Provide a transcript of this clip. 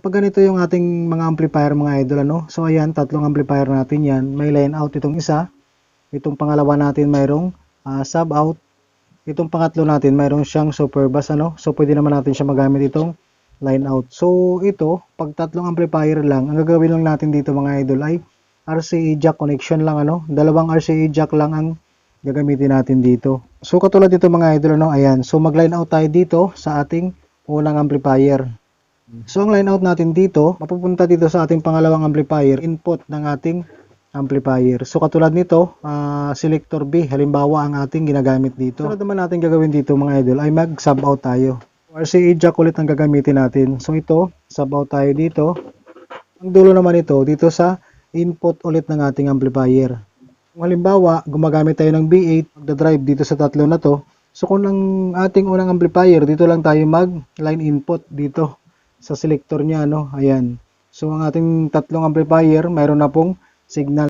Pag ganito yung ating mga amplifier mga idol ano. So ayan, tatlong amplifier natin yan. May line out itong isa. Itong pangalawa natin mayroong ah, sub out. Itong pangatlo natin mayroong siyang super bass ano. So pwede naman natin siya magamit itong line out. So ito, pag tatlong amplifier lang, ang gagawin lang natin dito mga idol ay RCA jack connection lang ano. Dalawang RCA jack lang ang gagamitin natin dito. So katulad dito mga idol ano, ayan. So mag-line out tayo dito sa ating unang amplifier. So ang line out natin dito, mapupunta dito sa ating pangalawang amplifier, input ng ating amplifier. So katulad nito, ah, selector B, halimbawa ang ating ginagamit dito. Sunod naman natin gagawin dito mga idol ay mag sub out tayo. RCA jack ulit ang gagamitin natin. So ito, sub out tayo dito. Ang dulo naman ito dito sa input ulit ng ating amplifier. Kung halimbawa, gumagamit tayo ng B8, magda-drive dito sa tatlo na to. So kung ang ating unang amplifier, dito lang tayo mag line input dito sa selector niya, no? Ayan. So ang ating tatlong amplifier, mayroon na pong signal